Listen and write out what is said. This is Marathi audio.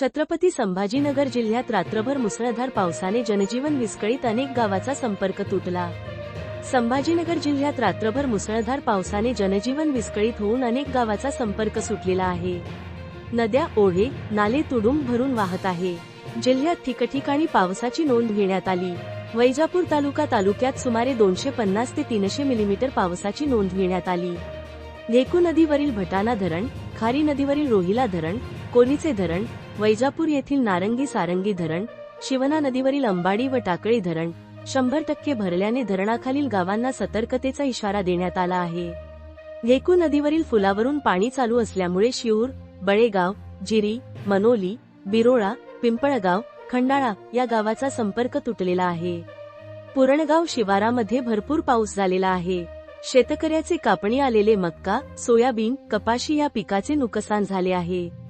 छत्रपती संभाजीनगर जिल्ह्यात रात्रभर मुसळधार पावसाने जनजीवन विस्कळीत अनेक गावाचा संपर्क तुटला. संभाजीनगर जिल्ह्यात रात्रभर मुसळधार पावसाने जनजीवन विस्कळीत होऊन अनेक गावाचा संपर्क सुटलेला आहे. नद्या ओढे नाले तुडुंब भरून वाहत आहे. जिल्ह्यात ठिकठिकाणी पावसाची नोंद घेण्यात आली. वैजापूर तालुका तालुक्यात सुमारे दोनशे पन्नास ते तीनशे मिलीमीटर पावसाची नोंद घेण्यात आली. धेकू नदीवरील भटाना धरण खारी नदीवरील रोहिला धरण कोनीचे धरण वैजापूर येथील नारंगी सारंगी धरण शिवना नदीवरील अंबाडी व टाकळी धरण शंभर टक्के भरल्याने धरणाखालील गावांना सतर्कतेचा इशारा देण्यात आला आहे. धेकू नदीवरील फुलावरून पाणी चालू असल्यामुळे शिऊर बळेगाव जिरी मनोली बिरोळा पिंपळगाव खंडाळा या गावाचा संपर्क तुटलेला आहे. पुरणगाव शिवारामध्ये भरपूर पाऊस झालेला आहे. शेतकऱ्याचे कापणी आलेले मक्का सोयाबीन कपाशी या पिकाचे नुकसान झाले आहे.